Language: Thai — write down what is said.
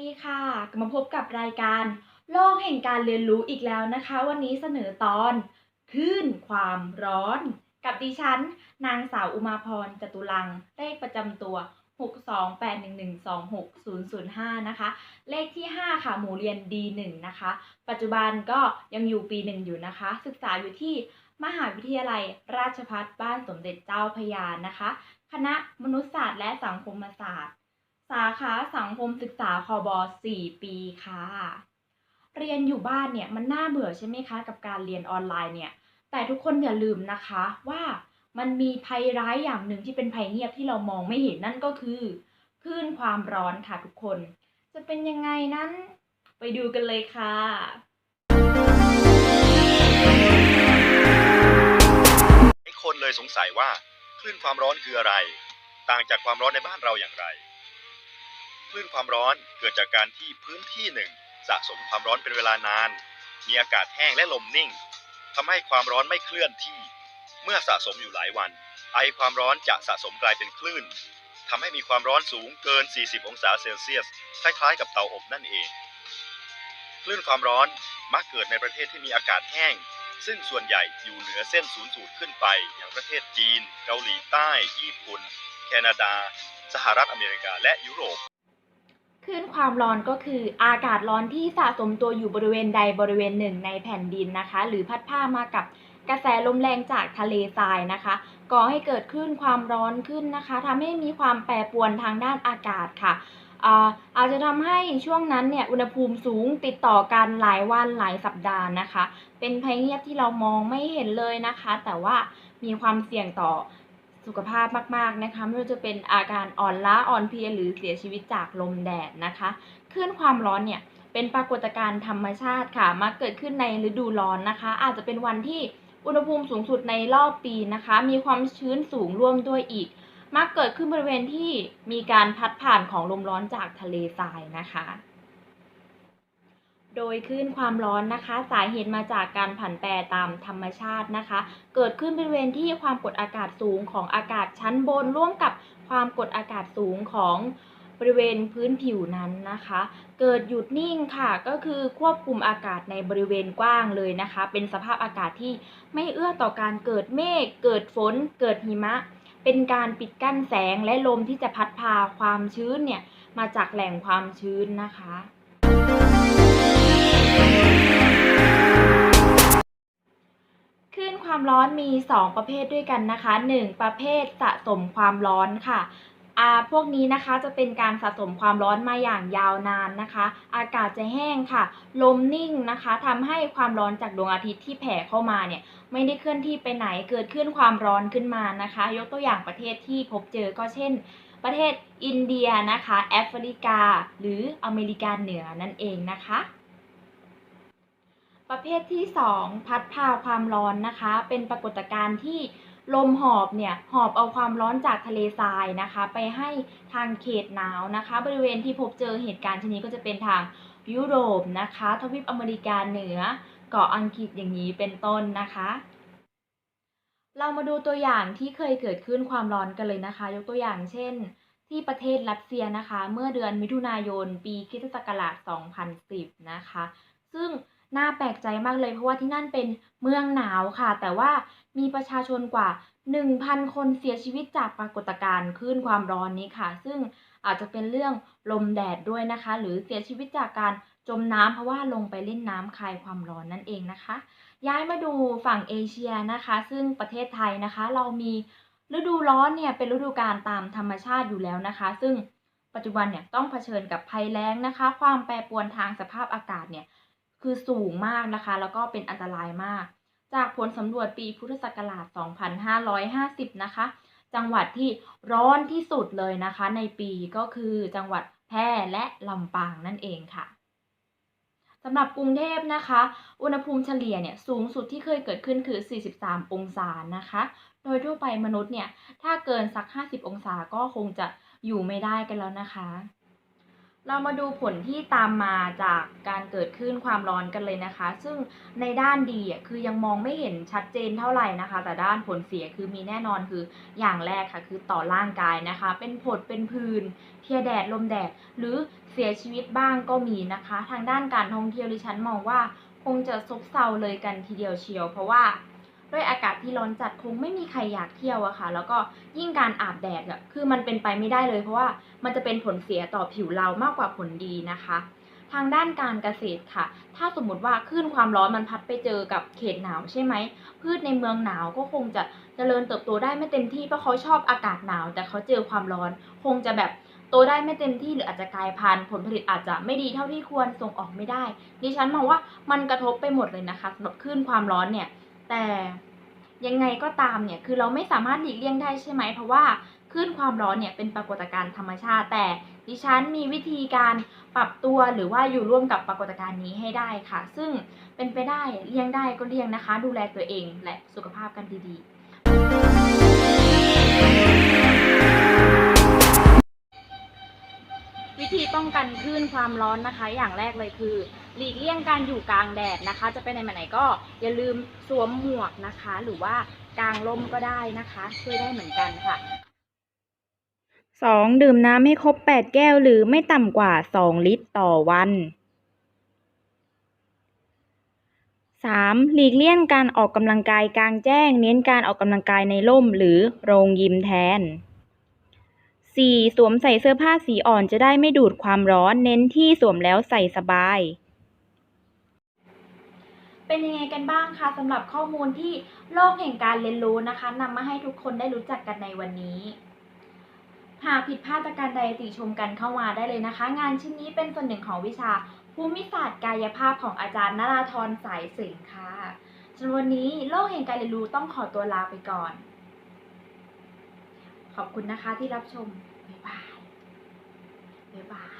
ดีค่ะกลับมาพบกับรายการ โลกแห่งการเรียนรู้อีกแล้วนะคะ วันนี้เสนอตอนคลื่นความร้อน กับดิฉัน นางสาวอุมาพรจตุลัง เลขประจำตัว 62811260005 นะคะ เลขที่ 5 ค่ะ หมู่เรียน D1 นะคะ ปัจจุบันก็ยังอยู่ปี 1 อยู่นะคะ ศึกษาอยู่ที่มหาวิทยาลัยราชภัฏบ้านสมเด็จเจ้าพยานะคะ คณะมนุษยศาสตร์และสังคมศาสตร์ สาขาสังคมศึกษาคบอ4ปีค่ะ เรียนอยู่บ้านเนี่ยมันน่าเบื่อใช่ไหมคะ กับการเรียนออนไลน์เนี่ย แต่ทุกคนอย่าลืมนะคะว่ามันมีภัยร้ายอย่างหนึ่งที่เป็นภัยเงียบที่เรามองไม่เห็นนั่นก็คือคลื่นความร้อนค่ะทุกคน จะเป็นยังไงนั้น ไปดูกันเลยค่ะหลายคนเลยสงสัยว่าคลื่นความร้อนคืออะไร ต่างจากความร้อนในบ้านเราอย่างไร คลื่นความร้อนเกิดจากการที่พื้นที่หนึ่งสะสมความร้อนเป็นเวลานาน มีอากาศแห้งและลมนิ่งทำให้ความร้อนไม่เคลื่อนที่ เมื่อสะสมอยู่หลายวัน ไอความร้อนจะสะสมกลายเป็นคลื่นทำให้มีความร้อนสูงเกิน 40 องศาเซลเซียส คล้ายๆ กับเตาอบนั่นเอง คลื่นความร้อนมักเกิดในประเทศที่มีอากาศแห้ง ซึ่งส่วนใหญ่อยู่เหนือเส้นศูนย์สูตรขึ้นไป อย่างประเทศจีน เกาหลีใต้ ญี่ปุ่น แคนาดา สหรัฐอเมริกา และยุโรป คลื่นความร้อนก็คืออากาศร้อนที่สะสมตัวอยู่บริเวณใดบริเวณหนึ่งในแผ่นดินนะคะ หรือพัดผ้ามากับกระแสลมแรงจากทะเลทรายนะคะก่อให้เกิดคลื่นความร้อนขึ้นนะคะทำให้มีความแปรปรวนทางด้านอากาศค่ะอาอาจจะทำให้ช่วงนั้นเนี่ยอุณหภูมิสูงติดต่อกันหลายวันหลายสัปดาห์นะคะ เป็นภัยเงียบที่เรามองไม่เห็นเลยนะคะ แต่ว่ามีความเสี่ยงต่อ สุขภาพมากๆนะคะไม่ว่าจะเป็นอาการอ่อนล้าอ่อนเพลียหรือเสียชีวิตจากลมแดดนะคะคลื่นความร้อนเนี่ยเป็นปรากฏการณ์ธรรมชาติค่ะมักเกิดขึ้นในฤดูร้อนนะคะ อาจจะเป็นวันที่อุณหภูมิสูงสุดในรอบปีนะคะ มีความชื้นสูงร่วมด้วยอีก มักเกิดขึ้นบริเวณที่มีการพัดผ่านของลมร้อนจากทะเลทรายนะคะ โดยคลื่นความร้อนนะคะ สาเหตุมาจากการผันแปรตามธรรมชาตินะคะ เกิดขึ้นบริเวณที่ความกดอากาศสูงของอากาศชั้นบน ร่วมกับความกดอากาศสูงของบริเวณพื้นผิวนั้นนะคะ เกิดหยุดนิ่งค่ะก็คือควบคุมอากาศในบริเวณกว้างเลยนะคะ เป็นสภาพอากาศที่ไม่เอื้อต่อการเกิดเมฆเกิดฝน เกิดหิมะ เป็นการปิดกั้นแสงและลมที่จะพัดพาความชื้นเนี่ยมาจากแหล่งความชื้นนะคะ ร้อนมี 2 ประเภทด้วยกันนะคะ 1. ประเภทสะสมความร้อนค่ะอาพวกนี้นะคะจะเป็นการสะสมความร้อนมาอย่างยาวนานนะคะ อากาศจะแห้งค่ะ ลมนิ่งนะคะทำให้ความร้อนจากดวงอาทิตย์ที่แผ่เข้ามาเนี่ยไม่ได้เคลื่อนที่ไปไหนเกิดขึ้นความร้อนขึ้นมานะคะ ยกตัวอย่างประเทศที่พบเจอก็เช่น ประเทศอินเดียนะคะ แอฟริกา หรืออเมริกาเหนือนั่นเองนะคะ ประเภทที่ 2 พัดพาความร้อนนะคะ เป็นปรากฏการณ์ที่ลมหอบเนี่ยหอบเอาความร้อนจากทะเลทรายนะคะ ไปให้ทางเขตหนาวนะคะ บริเวณที่พบเจอเหตุการณ์ชนิดก็จะเป็นทางยุโรปนะคะทวีปอเมริกาเหนือเกาะอังกฤษอย่างนี้เป็นต้นนะคะ เรามาดูตัวอย่างที่เคยเกิดขึ้นความร้อนกันเลยนะคะ ยกตัวอย่างเช่น ที่ประเทศรัสเซียนะคะ เมื่อเดือนมิถุนายนปีคศักราช2010 นะคะ ซึ่ง น่าแปลกใจมากเลยเพราะว่าที่นั่นเป็นเมืองหนาวค่ะ แต่ว่ามีประชาชนกว่า 1,000 คนเสียชีวิตจากปรากฏการณ์คลื่นความร้อนนี้ค่ะ ซึ่งอาจจะเป็นเรื่องลมแดดด้วยนะคะ หรือเสียชีวิตจากการจมน้ำเพราะว่าลงไปเล่นน้ำคลายความร้อนนั่นเองนะคะ ย้ายมาดูฝั่งเอเชียนะคะ ซึ่งประเทศไทยนะคะ เรามีฤดูร้อนเนี่ยเป็นฤดูกาลตามธรรมชาติอยู่แล้วนะคะ ซึ่งปัจจุบันเนี่ยต้องเผชิญกับภัยแล้งนะคะ ความแปรปรวนทางสภาพอากาศเนี่ย คือสูงมากนะคะ แล้วก็เป็นอันตรายมาก จากผลสำรวจปีพุทธศักราช 2550 นะคะ จังหวัดที่ร้อนที่สุดเลยนะคะ ในปีก็คือจังหวัดแพร่และลำปางนั่นเองค่ะสำหรับกรุงเทพนะคะ อุณหภูมิเฉลี่ยเนี่ยสูงสุดที่เคยเกิดขึ้นคือ 43 องศานะคะ โดยทั่วไปมนุษย์เนี่ย ถ้าเกินสัก 50 องศาก็คงจะอยู่ไม่ได้กันแล้วนะคะ เรามาดูผลที่ตามมาจากการเกิดคลื่นความร้อนกันเลยนะคะ ซึ่งในด้านดีอะคือยังมองไม่เห็นชัดเจนเท่าไหร่นะคะ แต่ด้านผลเสียคือมีแน่นอนคืออย่างแรกค่ะคือต่อร่างกายนะคะ เป็นผดเป็นผื่นเพียแดดลมแดด หรือเสียชีวิตบ้างก็มีนะคะ ทางด้านการท่องเที่ยวดิฉันมองว่าคงจะซบเซาเลยกันทีเดียวเชียว เพราะว่า ด้วยอากาศที่ร้อนจัดคงไม่มีใครอยากเที่ยวอะค่ะ แล้วก็ยิ่งการอาบแดดอะคือมันเป็นไปไม่ได้เลย เพราะว่ามันจะเป็นผลเสียต่อผิวเรามากกว่าผลดีนะคะ ทางด้านการเกษตรค่ะ ถ้าสมมติว่าคลื่นความร้อนมันพัดไปเจอกับเขตหนาวใช่ไหมพืชในเมืองหนาวก็คงจะเจริญเติบโตได้ไม่เต็มที่เพราะเขาชอบอากาศหนาว แต่เขาเจอความร้อน คงจะแบบโตได้ไม่เต็มที่หรืออาจจะกลายพันธุ์ผลผลิตอาจจะไม่ดีเท่าที่ควรส่งออกไม่ได้ ดิฉันมองว่ามันกระทบไปหมดเลยนะคะสำหรับคลื่นความร้อนเนี่ย แต่ยังไงก็ตามเนี่ยคือเราไม่สามารถหลีกเลี่ยงได้ใช่ไหม เพราะว่าคลื่นความร้อนเนี่ยเป็นปรากฏการณ์ธรรมชาติ แต่ดิฉันมีวิธีการปรับตัวหรือว่าอยู่ร่วมกับปรากฏการณ์นี้ให้ได้ค่ะ ซึ่งเป็นไปได้เลี่ยงได้ก็เลี่ยงนะคะ ดูแลตัวเองและสุขภาพกันดีๆ วิธีป้องกันคลื่นความร้อนนะคะ อย่างแรกเลยคือ หลีกเลี่ยงการอยู่กลางแดดนะคะ จะไปไหนมาไหนก็อย่าลืมสวมหมวกนะคะ หรือว่ากางร่มก็ได้นะคะ ช่วยได้เหมือนกันค่ะ 2. ดื่มน้ำให้ครบ 8 แก้วหรือไม่ต่ำกว่า 2 ลิตรต่อวัน 3. หลีกเลี่ยงการออกกำลังกายกลางแจ้ง เน้นการออกกำลังกายในร่มหรือโรงยิมแทน 4. สวมใส่เสื้อผ้าสีอ่อนจะได้ไม่ดูดความร้อน เน้นที่สวมแล้วใส่สบาย เป็นยังไงกันบ้างคะสำหรับข้อมูลที่โลกแห่งการเรียนรู้นะคะนำมาให้ทุกคนได้รู้จักกันในวันนี้ หากผิดพลาดกการใดติชมกันเข้ามาได้เลยนะคะ งานชิ้นนี้เป็นส่วนหนึ่งของวิชา ภูมิศาสตร์กายภาพของอาจารย์นราธรสายสิงค่ะส่วนวันนี้โลกแห่งการเรียนรู้ต้องขอตัวลาไปก่อน ขอบคุณนะคะที่รับชมบ๊ายบาย